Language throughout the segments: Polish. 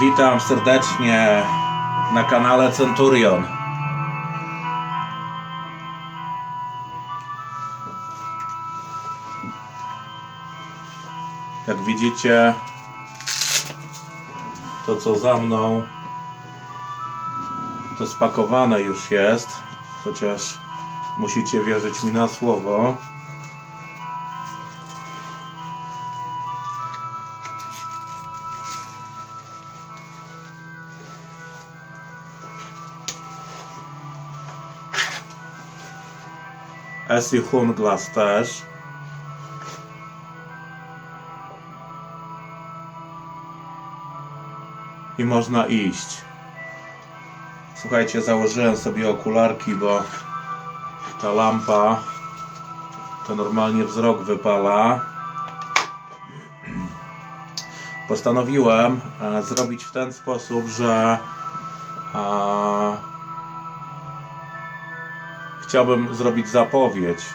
Witam serdecznie na kanale Centurion. Jak widzicie, to co za mną, to spakowane już jest, chociaż musicie wierzyć mi na słowo. Essie Glass też. I można iść. Słuchajcie, założyłem sobie okularki, bo ta lampa to normalnie wzrok wypala. Postanowiłem e, zrobić w ten sposób, że chciałbym zrobić zapowiedź.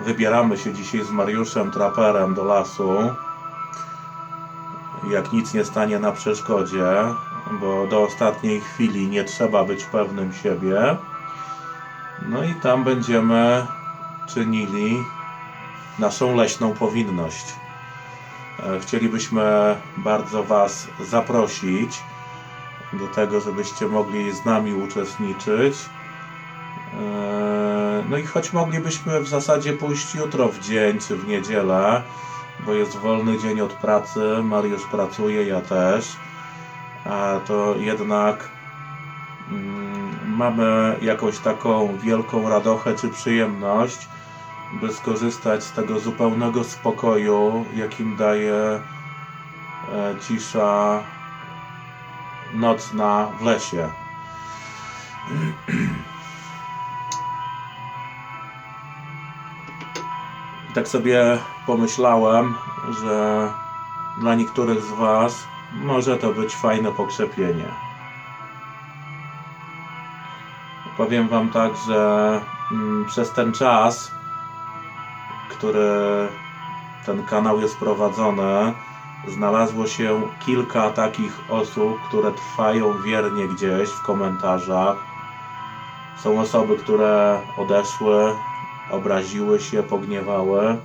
Wybieramy się dzisiaj z Mariuszem Traperem do lasu. Jak nic nie stanie na przeszkodzie, bo do ostatniej chwili nie trzeba być pewnym siebie. No i tam będziemy czynili naszą leśną powinność. E, Chcielibyśmy bardzo Was zaprosić do tego, żebyście mogli z nami uczestniczyć. Eee, No i choć moglibyśmy w zasadzie pójść jutro w dzień czy w niedzielę, bo jest wolny dzień od pracy, Mariusz pracuje, ja też, to jednak mm, mamy jakąś taką wielką radochę czy przyjemność, by skorzystać z tego zupełnego spokoju, jakim daje e, cisza nocna w lesie. tak sobie pomyślałem, że dla niektórych z Was może to być fajne pokrzepienie. Powiem Wam tak, że mm, przez ten czas, który ten kanał jest prowadzony, znalazło się kilka takich osób, które trwają wiernie gdzieś w komentarzach. Są osoby, które odeszły, obraziły się, pogniewały,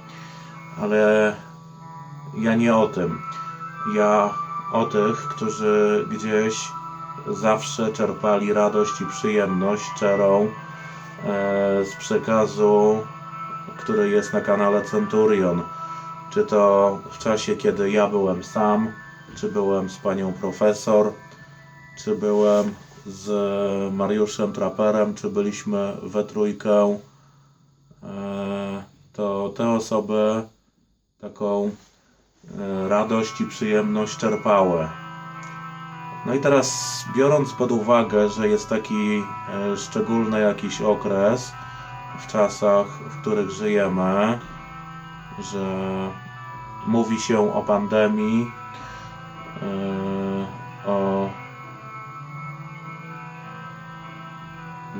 ale ja nie o tym. Ja o tych, którzy gdzieś zawsze czerpali radość i przyjemność szczerą e, z przekazu, który jest na kanale Centurion. Czy to w czasie, kiedy ja byłem sam, czy byłem z panią profesor, czy byłem z Mariuszem Traperem, czy byliśmy we trójkę to te osoby taką e, radość i przyjemność czerpały. No i teraz biorąc pod uwagę, że jest taki e, szczególny jakiś okres w czasach, w których żyjemy, że mówi się o pandemii, e, o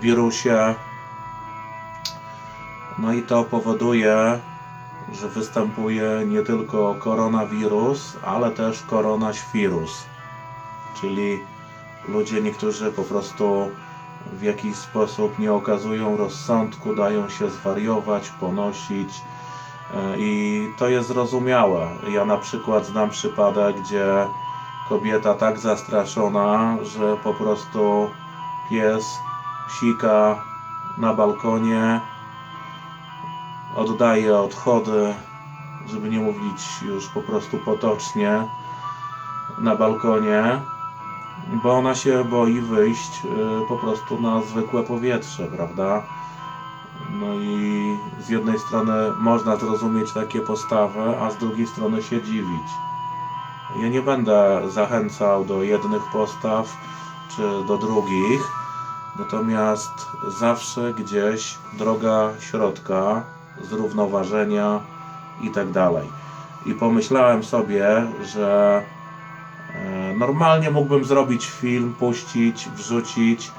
wirusie, no i to powoduje, że występuje nie tylko koronawirus, ale też koronaświrus. Czyli ludzie niektórzy po prostu w jakiś sposób nie okazują rozsądku, dają się zwariować, ponosić. E, I to jest zrozumiałe. Ja na przykład znam przypadek, gdzie kobieta tak zastraszona, że po prostu pies sika na balkonie, oddaje odchody, żeby nie mówić już po prostu potocznie, na balkonie, bo ona się boi wyjść y, po prostu na zwykłe powietrze, prawda? No i z jednej strony można zrozumieć takie postawy, a z drugiej strony się dziwić. Ja nie będę zachęcał do jednych postaw czy do drugich, natomiast zawsze gdzieś droga środka, zrównoważenia i tak dalej. I pomyślałem sobie, że e, normalnie mógłbym zrobić film, puścić, wrzucić,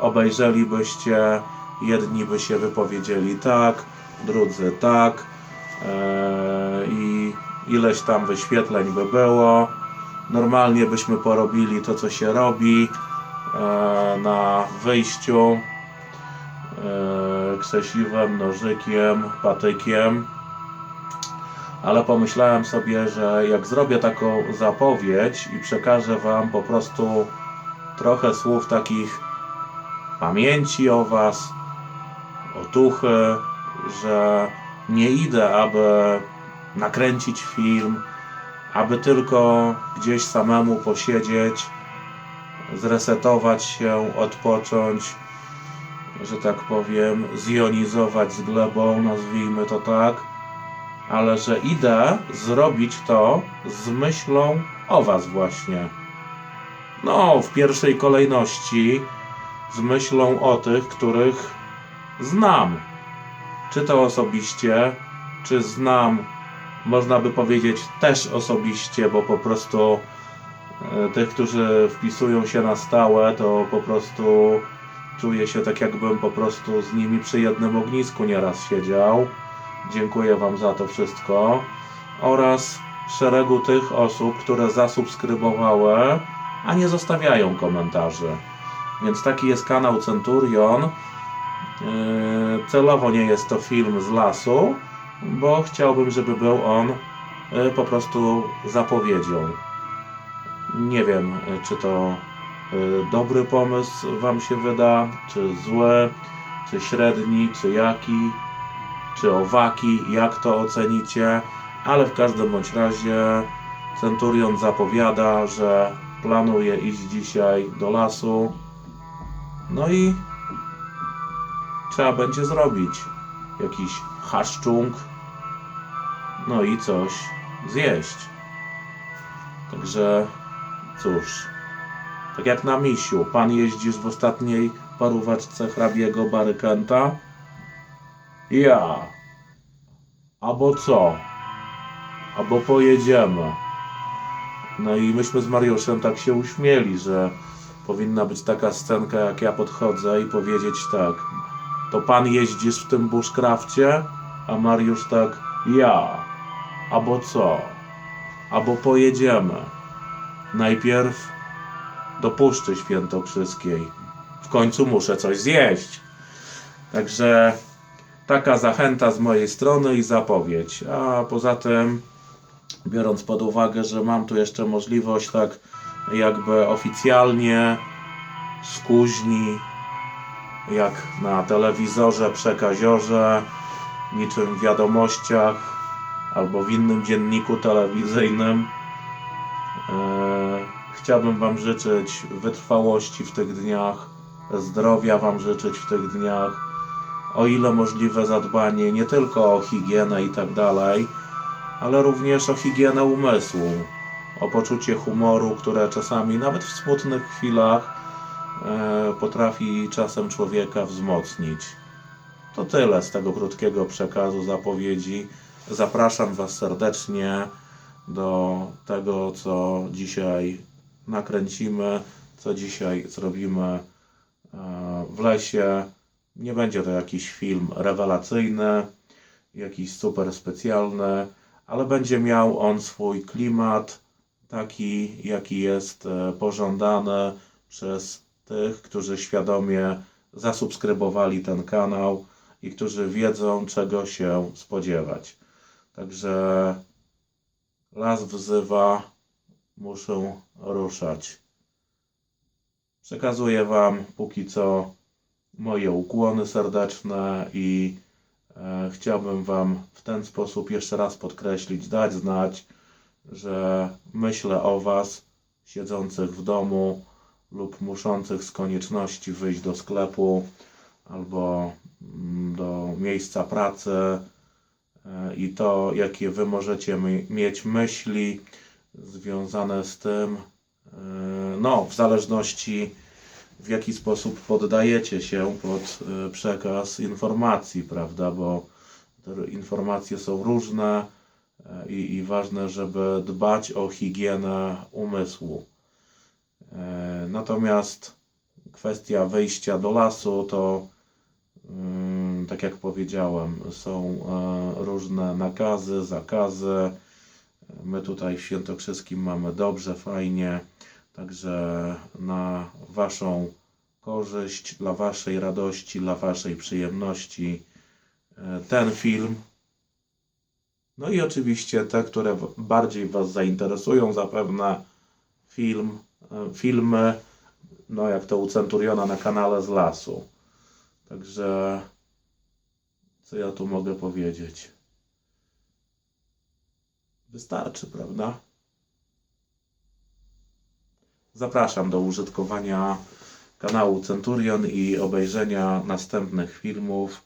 obejrzelibyście, jedni by się wypowiedzieli tak, drudzy tak e, i ileś tam wyświetleń by było, normalnie byśmy porobili to, co się robi e, na wyjściu krzesiwem, nożykiem, patykiem. Ale pomyślałem sobie, że jak zrobię taką zapowiedź i przekażę Wam po prostu trochę słów takich pamięci o Was, otuchy, że nie idę, aby nakręcić film, aby tylko gdzieś samemu posiedzieć, zresetować się, odpocząć, że tak powiem, zjonizować z glebą, nazwijmy to tak, ale że idę zrobić to z myślą o Was właśnie. No, w pierwszej kolejności z myślą o tych, których znam. Czy to osobiście, czy znam, można by powiedzieć, też osobiście, bo po prostu e, tych, którzy wpisują się na stałe, to po prostu czuję się tak, jakbym po prostu z nimi przy jednym ognisku nieraz siedział. Dziękuję Wam za to wszystko. Oraz szeregu tych osób, które zasubskrybowały, a nie zostawiają komentarzy. Więc taki jest kanał Centurion. Yy, Celowo nie jest to film z lasu, bo chciałbym, żeby był on yy, po prostu zapowiedzią. Nie wiem, yy, czy to dobry pomysł Wam się wyda, czy zły, czy średni, czy jaki, czy owaki, jak to ocenicie, ale w każdym bądź razie Centurion zapowiada, że planuje iść dzisiaj do lasu. No i trzeba będzie zrobić jakiś haszczung, no i coś zjeść. Także cóż, tak jak na misiu, pan jeździsz w ostatniej paróweczce hrabiego Barykenta? Ja. Albo co? Albo pojedziemy. No i myśmy z Mariuszem tak się uśmieli, że powinna być taka scenka, jak ja podchodzę i powiedzieć tak. To pan jeździsz w tym bushcrafcie? A Mariusz tak, ja. Albo co? Albo pojedziemy. Najpierw do Puszczy Świętokrzyskiej. W końcu muszę coś zjeść. Także taka zachęta z mojej strony i zapowiedź. A poza tym, biorąc pod uwagę, że mam tu jeszcze możliwość tak jakby oficjalnie z kuźni, jak na telewizorze, przekaziorze, niczym w wiadomościach albo w innym dzienniku telewizyjnym. Eee, chciałbym Wam życzyć wytrwałości w tych dniach, zdrowia Wam życzyć w tych dniach, o ile możliwe zadbanie nie tylko o higienę i tak dalej, ale również o higienę umysłu, o poczucie humoru, które czasami nawet w smutnych chwilach e, potrafi czasem człowieka wzmocnić. To tyle z tego krótkiego przekazu zapowiedzi. Zapraszam Was serdecznie do tego, co dzisiaj nakręcimy, co dzisiaj zrobimy e, w lesie. Nie będzie to jakiś film rewelacyjny, jakiś super specjalny, ale będzie miał on swój klimat, taki jaki jest e, pożądany przez tych, którzy świadomie zasubskrybowali ten kanał i którzy wiedzą, czego się spodziewać. Także las wzywa, muszę ruszać. Przekazuję Wam póki co moje ukłony serdeczne i e, chciałbym Wam w ten sposób jeszcze raz podkreślić, dać znać, że myślę o Was siedzących w domu lub muszących z konieczności wyjść do sklepu albo mm, do miejsca pracy e, i to, jakie Wy możecie mi- mieć myśli związane z tym, e, no, w zależności w jaki sposób poddajecie się pod e, przekaz informacji, prawda? Bo te informacje są różne e, i, i ważne, żeby dbać o higienę umysłu. Natomiast kwestia wyjścia do lasu to, mm, tak jak powiedziałem, są różne nakazy, zakazy. My tutaj w Świętokrzyskim mamy dobrze, fajnie. Także na Waszą korzyść, dla Waszej radości, dla Waszej przyjemności e, ten film. No i oczywiście te, które bardziej Was zainteresują, zapewne film, e, filmy, no jak to u Centuriona na kanale z lasu. Także co ja tu mogę powiedzieć? Wystarczy, prawda? Zapraszam do użytkowania kanału Centurion i obejrzenia następnych filmów,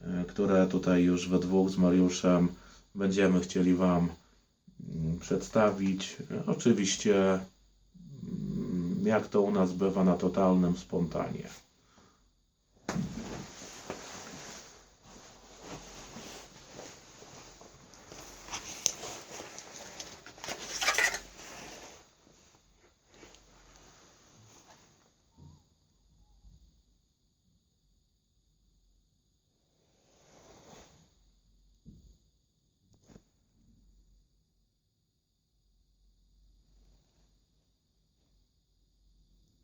e, które tutaj już we dwóch z Mariuszem będziemy chcieli Wam mm, przedstawić. Oczywiście, mm, jak to u nas bywa na totalnym spontanie.